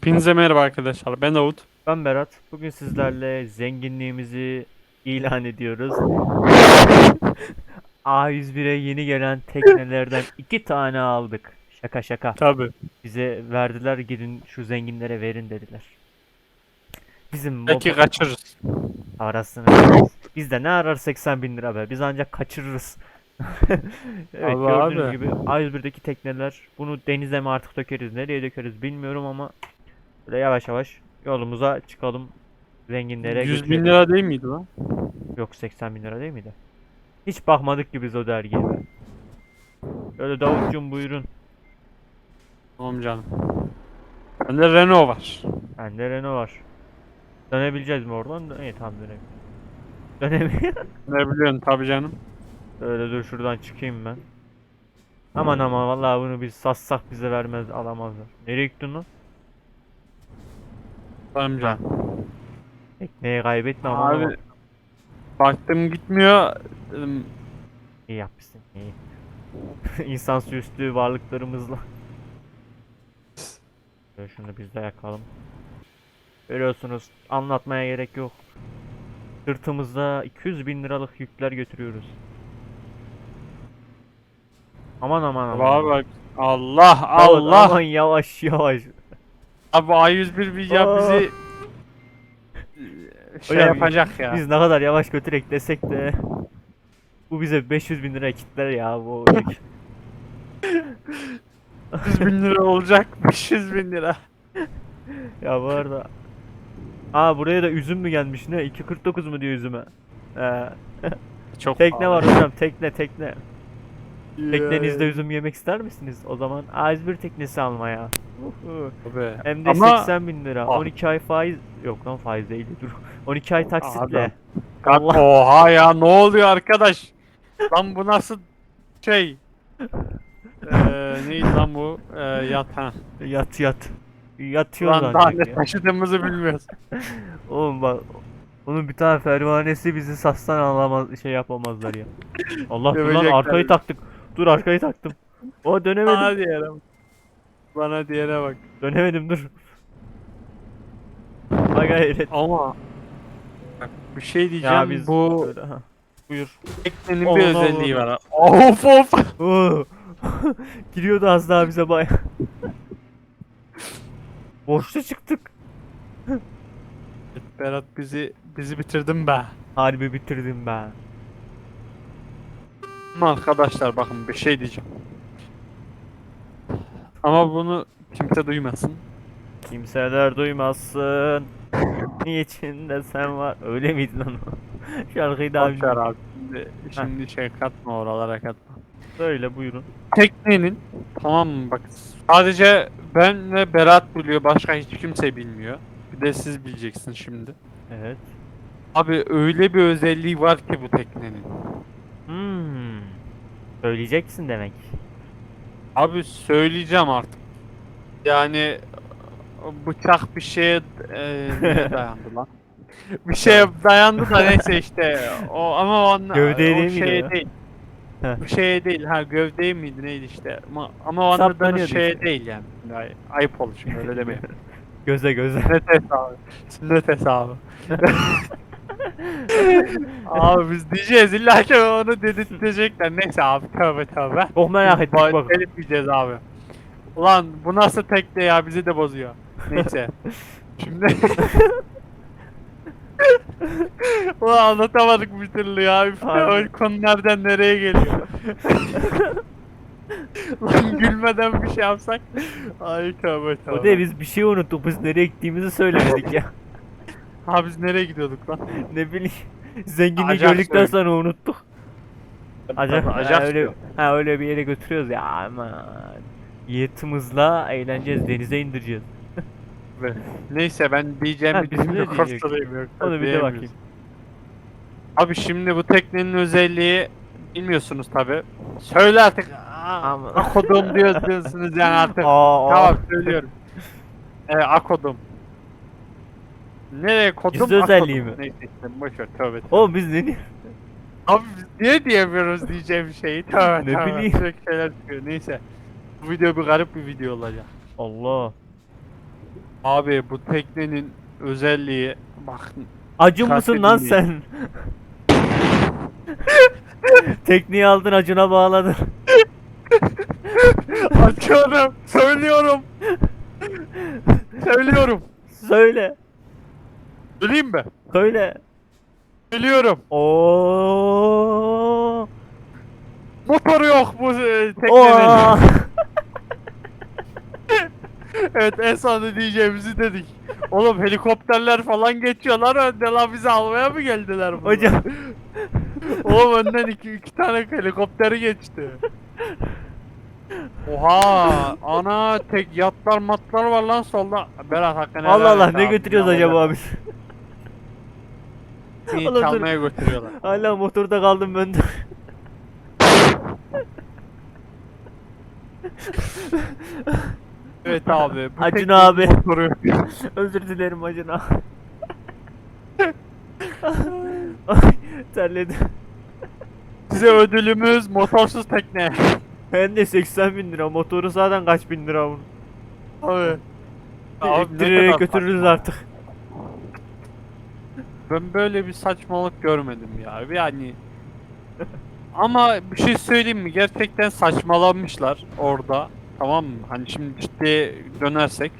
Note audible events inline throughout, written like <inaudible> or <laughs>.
Hepinize merhaba arkadaşlar. Ben Davut. Ben Berat. Bugün sizlerle zenginliğimizi ilan ediyoruz. <laughs> A101'e yeni gelen teknelerden iki tane aldık. Şaka şaka. Tabi. Bize verdiler gidin şu zenginlere verin dediler. Bizim Belki baba kaçırırız. veririz. Biz de ne arar 80 bin lira be. Biz ancak kaçırırız. <laughs> evet Allah gördüğünüz abi. gibi A101'deki tekneler bunu denize mi artık dökeriz nereye dökeriz bilmiyorum ama böyle yavaş yavaş yolumuza çıkalım. Zenginlere 100 bin lira değil miydi lan? Yok 80 bin lira değil miydi? Hiç bakmadık ki biz o dergiye. Öyle Davutcuğum buyurun. Tamam canım. Bende Renault var. Bende Renault var. Dönebileceğiz mi oradan? İyi tamam dönelim. Dönemiyor. <laughs> Ne biliyorsun tabi canım. Öyle dur şuradan çıkayım ben. Aman aman vallahi bunu biz satsak bize vermez alamazlar. Nereye gittin lan? Tamam canım. Tekneyi kaybetme ama. Abi baktım gitmiyor. Dedim, İyi yapmışsın iyi. <laughs> İnsansı üstü varlıklarımızla. Şöyle şunu biz de yakalım. Görüyorsunuz anlatmaya gerek yok. Sırtımızda 200 bin liralık yükler götürüyoruz. Aman aman aman. Abi bak. Allah Allah. Aman yavaş yavaş. Abi A101 bir ya bizi şey Hocam, yapacak ya. Biz ne kadar yavaş götürek desek de bu bize 500 bin lira kitler ya bu yük. 100 bin lira olacak. 500 bin lira. Ya bu arada Aa buraya da üzüm mü gelmiş ne? 2.49 mu diyor üzüme? Ee, Çok tekne var pahalı. hocam tekne tekne. Teknenizde üzüm yemek ister misiniz? O zaman A101 teknesi almaya. Uhu. Tabii. Hem de Ama 80 bin lira. Ah. 12 ay faiz yok lan faiz değil dur. <laughs> 12 ay taksitle. Allah. Oha ya ne oluyor arkadaş? Lan bu nasıl şey? Eee neydi lan bu? Eee yat ha. Yat yat. Yatıyor Lan daha ne taşıdığımızı bilmiyoruz. <laughs> Oğlum bak onun bir tane fermanesi bizi satsan alamaz şey yapamazlar ya. Allah dur lan Dövecekler arkayı bizi. taktık. Dur arkayı taktım. O dönemedim. Bana bak. Bana diyene bak. Dönemedim dur. Ha gayret. Ama bak bir şey diyeceğim. Ya biz bu Böyle, ha. Buyur. teknenin bir özelliği var. Of of. <laughs> Oo. <laughs> Giriyordu az daha bize bay. <laughs> Boşta çıktık. Berat bizi bizi bitirdin be. Harbi bitirdim ben. Ama arkadaşlar bakın bir şey diyeceğim. Ama bunu kimse duymasın. Kimseler duymazsın. <laughs> Niçin de sen var. Öyle miydi lan o? <laughs> Şarkıyı daha Boşver abi. Şimdi, şimdi şey katma oralara katma. Söyle buyurun. Teknenin tamam mı bak sadece ben ve Berat biliyor başka hiç kimse bilmiyor. Bir de siz bileceksiniz şimdi. Evet. Abi öyle bir özelliği var ki bu teknenin. Söyleyeceksin demek. Abi söyleyeceğim artık. Yani bıçak bir şeye e, neye <laughs> dayandı lan? Bir şeye dayandı da neyse işte o ama o, Gövdeye o değil miydi şeye o? değil. Heh. Bu şeye değil ha gövdeye miydi neydi işte ama, ama o anladığınız Saplanıyordu şeye işte. değil yani. Ay- Ayıp olur şimdi öyle demeyin. <laughs> Göze göze. Sünnet hesabı. Sünnet hesabı. <laughs> <laughs> abi biz diyeceğiz illa ki onu dedirtecekler. Neyse abi tövbe tövbe. Çok merak ettik Ba- bak. Telif yiyeceğiz abi. Ulan bu nasıl tekne ya bizi de bozuyor. Neyse. <laughs> Şimdi <laughs> Ulan anlatamadık bir türlü ya. O konu nereden nereye geliyor. Lan gülmeden bir şey yapsak. Ay tövbe tövbe. O da biz bir şey unuttuk. Biz nereye gittiğimizi söylemedik ya. Ha biz nereye gidiyorduk lan? <laughs> ne bileyim. Zenginliği Ajax gördükten öyle. sonra unuttuk. Tabii, ha, öyle, diyor. ha öyle bir yere götürüyoruz ya ama yatımızla eğleneceğiz denize indireceğiz. Neyse ben ne de diyecektik? kurtarayım yok. Onu bir de bakayım. Abi şimdi bu teknenin özelliği bilmiyorsunuz tabi. Söyle artık. Akodum diyor- diyorsunuz yani artık. Aa. Tamam söylüyorum. Ee, akodum. Nereye kodum? Gizli özelliği mi? Neyse işte boşver tövbe. Oğlum biz ne diyoruz? Abi biz niye diyemiyoruz diyeceğim şeyi? <laughs> Tövbe Ne tövbe. bileyim. Sürekli şeyler çıkıyor. Neyse. Bu video bir garip bir video olacak. Allah. Abi bu teknenin özelliği bak Acun musun lan sen? <laughs> Tekniği aldın acına bağladın. <laughs> açıyorum söylüyorum söylüyorum Söyle. Söyleyeyim mi? Söyle. Söylüyorum Oo. motoru yok bu e, teknenin. Oo. <laughs> evet en sonunda diyeceğimizi dedik. Oğlum helikopterler falan geçiyorlar önde lan bizi almaya mı geldiler bunlar? Hocam. <laughs> Oğlum önden iki, iki tane helikopteri geçti. Oha ana tek yatlar matlar var lan solda. Berat hakkında Allah Allah ne götürüyoruz acaba biz? Beni Allah dur. çalmaya götürüyorlar. Hala motorda kaldım ben de. Evet abi. Bu Acun abi. motoru. Özür dilerim acına. Ay, <laughs> Terledim. Size ödülümüz motorsuz tekne. Hem de 80 bin lira. Motoru zaten kaç bin lira bunun. Abi. Abi ne Elektriğe kadar götürürüz saçma. artık. Ben böyle bir saçmalık görmedim ya. Yani <laughs> ama bir şey söyleyeyim mi? Gerçekten saçmalamışlar orada. Tamam mı? Hani şimdi ciddiye dönersek.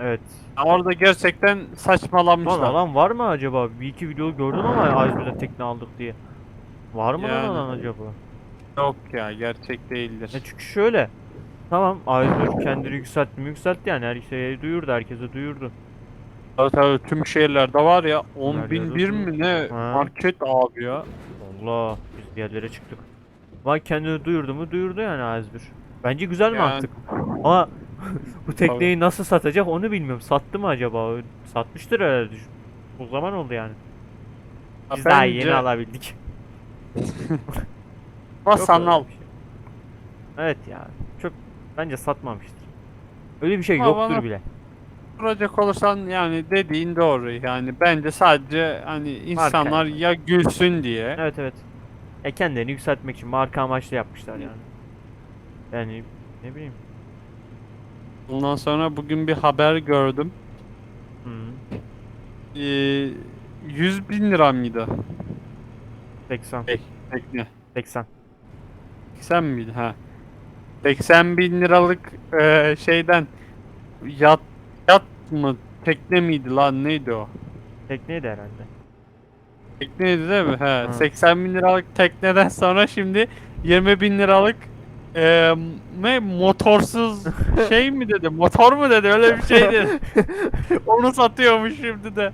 Evet. Orada gerçekten saçmalamışlar. Lan alan var mı acaba? Bir iki video gördüm ama A101'den tekne aldık diye. Var mı lan Yani. alan acaba? Yok ya gerçek değildir. Ya çünkü şöyle. Tamam A101 kendini yükseltti mi yükseltti yani her şeye duyurdu herkese duyurdu. Tabii tabii tüm şehirlerde var ya 10 Nerede bin bir mi ne Ha. market abi ya. Allah biz bir yerlere çıktık. Ama kendini duyurdu mu duyurdu yani A101. Bence güzel Yani- mantık. Ama <laughs> bu tekneyi nasıl satacak onu bilmiyorum. Sattı mı acaba? Satmıştır herhalde. O zaman oldu yani. Biz daha yeni Bence- alabildik. <laughs> Yok sanal. öyle bir şey. Evet ya. Çok bence satmamıştır. Öyle bir şey Ama yoktur bana- bile. Soracak olursan yani dediğin doğru. Yani bence sadece hani insanlar ya gülsün diye. Evet evet. Ya kendilerini yükseltmek için marka amaçlı yapmışlar yani. Yani ne bileyim. Ondan sonra bugün bir haber gördüm. Hı. Ee, 100 bin lira mıydı 80. tekne? 80. 80 miydi ha? 80 bin liralık e, şeyden yat mı tekne miydi lan neydi o? Tekneydi herhalde. Tekneydi değil mi? He. Ha. 80 bin liralık tekneden sonra şimdi 20 bin liralık e, ne motorsuz <laughs> şey mi dedi? Motor mu dedi? Öyle bir şey dedi. <laughs> Onu satıyormuş şimdi de.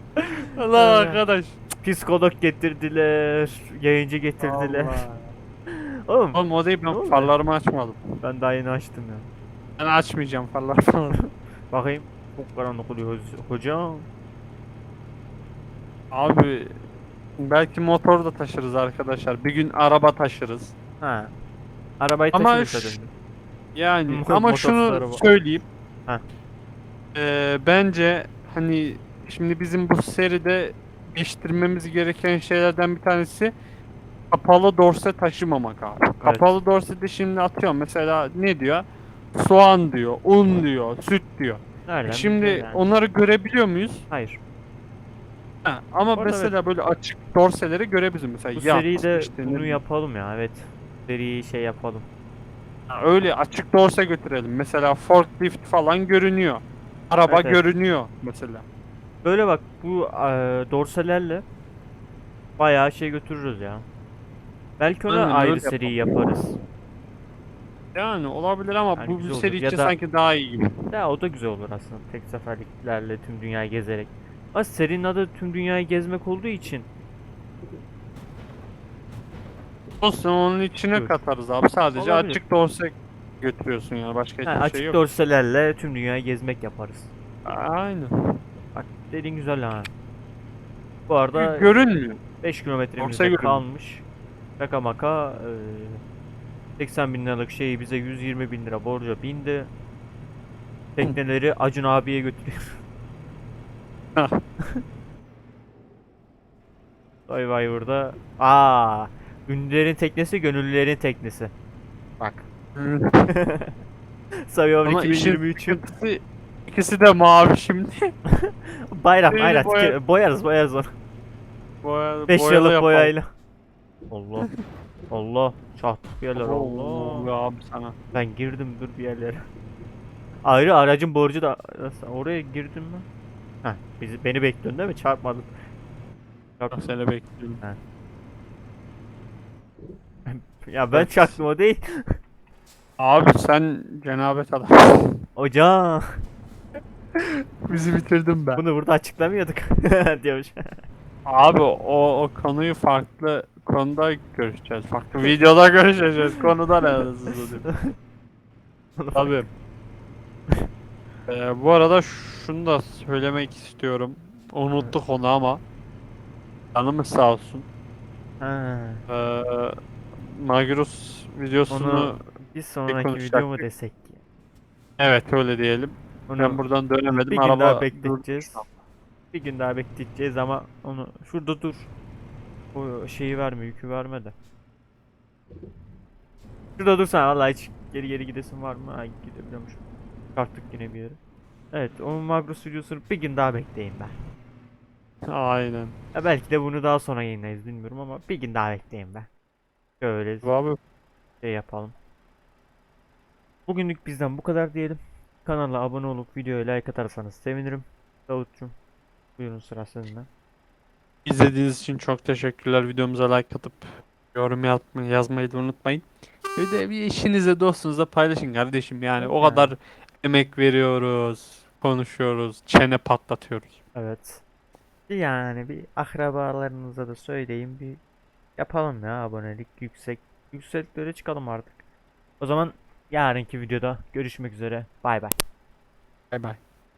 Allah Evet. arkadaş. Psikolog getirdiler. Yayıncı getirdiler. Allah. <laughs> Oğlum Oğlum o değil ben oldu? farlarımı açmadım. ben daha yeni açtım ya. Ben açmayacağım farlar falan. Bakayım. Çok karanlık oluyor hoc- hocam. Abi belki motor da taşırız arkadaşlar. Bir gün araba taşırız. Ha. Arabayı Ama döndüm. Yani Mo- ama şunu araba. söyleyeyim. Heh. Ee, bence hani şimdi bizim bu seride değiştirmemiz gereken şeylerden bir tanesi kapalı dorse taşımamak abi. Kapalı dorsede şimdi atıyorum mesela ne diyor? Soğan diyor, un diyor, süt diyor. Nereden Şimdi bileceğim yani? onları görebiliyor muyuz? Hayır. Ha, ama Orada mesela böyle açık dorseleri görebiliriz mesela. Bu yat, seride işte bunu yapalım ya evet. Seriyi şey yapalım. Ha, Öyle açık dorse götürelim. Mesela forklift falan görünüyor. Araba Evet, evet. görünüyor mesela. Böyle bak bu eee dorselerle bayağı şey götürürüz ya. Belki ona Aynen, ayrı seri yaparız. Yani olabilir ama Yani bu güzel bir olur. seri Ya için da- sanki daha iyi gibi. Ya o da güzel olur aslında tek seferliklerle tüm dünyayı gezerek. Ama serinin adı tüm dünyayı gezmek olduğu için Olsun onun içine Buyur. katarız abi. Sadece Olabilir. açık dorse götürüyorsun yani başka ha, hiçbir açık şey yok. dorselerle tüm dünyayı gezmek yaparız. Aynen. Bak dediğin güzel ha. Bu arada Görünmüyor. 5 kilometremizde Dorse görünüyor. kalmış. Şaka maka eee, 80 bin liralık şeyi bize 120 bin lira borca bindi. Tekneleri Acun abiye götürüyor. burada. Aa, ünlülerin teknesi gönüllülerin teknesi. Bak. Sayıyorum <laughs> ama işin 2023'ün. sıkıntısı İkisi de mavi şimdi. <laughs> Boya- tike- boyarız boyarız onu. Boya, 5 boyalı yıllık boyayla. Allah. Allah. Çarptık bir yerler Allah. Allah. abi sana. Ben girdim dur bir yerlere. Ayrı aracın borcu da oraya girdim mi? Heh, bizi beni bekliyorsun değil mi? Çarpmadım. Bak Çarp- seni bekliyorum. Ya ben Evet. çaktım o değil. Abi sen cenabet adam. Hocam. Bizi bitirdin ben. Bunu burada açıklamıyorduk <laughs> diyormuş. Abi o, o konuyu farklı konuda görüşeceğiz. Farklı videoda görüşeceğiz. Konuda ne anasını. Tabii. Ee, bu arada şunu da söylemek istiyorum. Unuttuk onu ama. Canımız sağ olsun. Ha, Ee, Magrus videosunu onu bir sonraki video mu desek ki? evet öyle diyelim. Onu Ben buradan dönemedim. bir gün Araba daha dur- bekleteceğiz. Bir gün daha bekleteceğiz ama onu şurada dur. O şeyi verme, yükü verme de. Şurada dursan vallahi hiç geri geri gidesin var mı? Ha gidebiliyormuş. Çıkarttık yine bir yere. Evet, o Magrus videosunu bir gün daha bekleyin ben. Aynen. Ya belki de bunu daha sonra yayınlayız bilmiyorum ama bir gün daha bekleyin ben. Şöyle Abi şey yapalım. Bugünlük bizden bu kadar diyelim. Kanala abone olup videoya like atarsanız sevinirim. Davut'cum buyurun sıra sende. İzlediğiniz için çok teşekkürler. Videomuza like atıp yorum yapmayı, yazmayı da unutmayın. Bir de bir eşinize dostunuza paylaşın kardeşim. Yani o kadar emek veriyoruz, konuşuyoruz, çene patlatıyoruz. Evet. Yani bir akrabalarınıza da söyleyin bir yapalım ya abonelik yüksek yükseklere çıkalım artık. O zaman yarınki videoda görüşmek üzere. Bay bay. Bay bay.